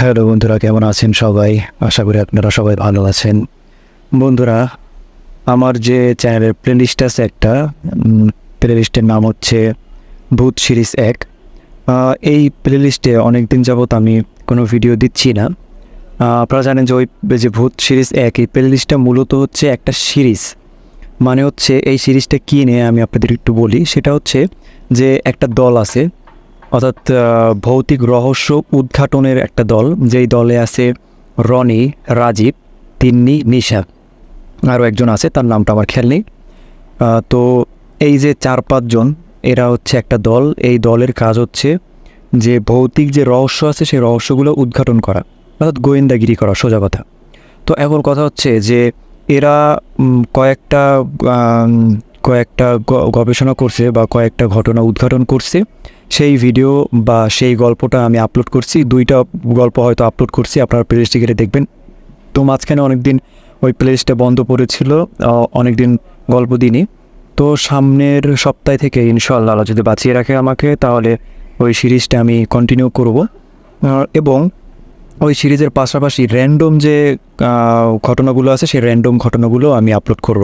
Hello বন্ধুরা, কেমন আছেন সবাই? আশা করি আপনারা সবাই ভালো আছেন। বন্ধুরা, আমার যে চ্যানেলের প্লে প্লেলিস্ট আছে একটা প্লেলিস্টের নাম হচ্ছে ভূত সিরিজ এক। এই প্লেলিস্টে অনেক দিন যাবৎ আমি কোনো ভিডিও দিচ্ছি না। আপনারা জানেন যে ওই যে ভূত সিরিজ এক, এই প্লেলিস্টটা মূলত হচ্ছে একটা সিরিজ। মানে হচ্ছে এই সিরিজটা কী নিয়ে আমি আপনাদের একটু বলি, সেটা হচ্ছে যে একটা দল আছে অর্থাৎ ভৌতিক রহস্য উদ্ঘাটনের একটা দল, যেই দলে আছে রনি, রাজীব, তিন্নি, নিশা। আরও একজন আছে, তার নামটা আমার খেয়াল নেই। তো এই যে চার পাঁচজন, এরা হচ্ছে একটা দল। এই দলের কাজ হচ্ছে যে ভৌতিক যে রহস্য আছে, সেই রহস্যগুলো উদ্ঘাটন করা, অর্থাৎ গোয়েন্দাগিরি করা, সোজা কথা। তো এখন কথা হচ্ছে যে এরা কয়েকটা কয়েকটা গবেষণা করছে বা কয়েকটা ঘটনা উদ্ঘাটন করছে। সেই ভিডিও বা সেই গল্পটা আমি আপলোড করছি। দুইটা গল্প হয়তো আপলোড করছি, আপনারা প্লেলিস্টে গেলে দেখবেন। তো মাঝখানে অনেক দিন ওই প্লেলিস্টটা বন্ধ পড়েছিল অনেক দিন গল্প দিনই তো সামনের সপ্তাহ থেকে ইনশাল্লাহ যদি বাঁচিয়ে রাখে আমাকে, তাহলে ওই সিরিজটা আমি কন্টিনিউ করব। এবং ওই সিরিজের পাশাপাশি র্যান্ডম যে ঘটনাগুলো আছে, সেই র্যান্ডম ঘটনাগুলো আমি আপলোড করব।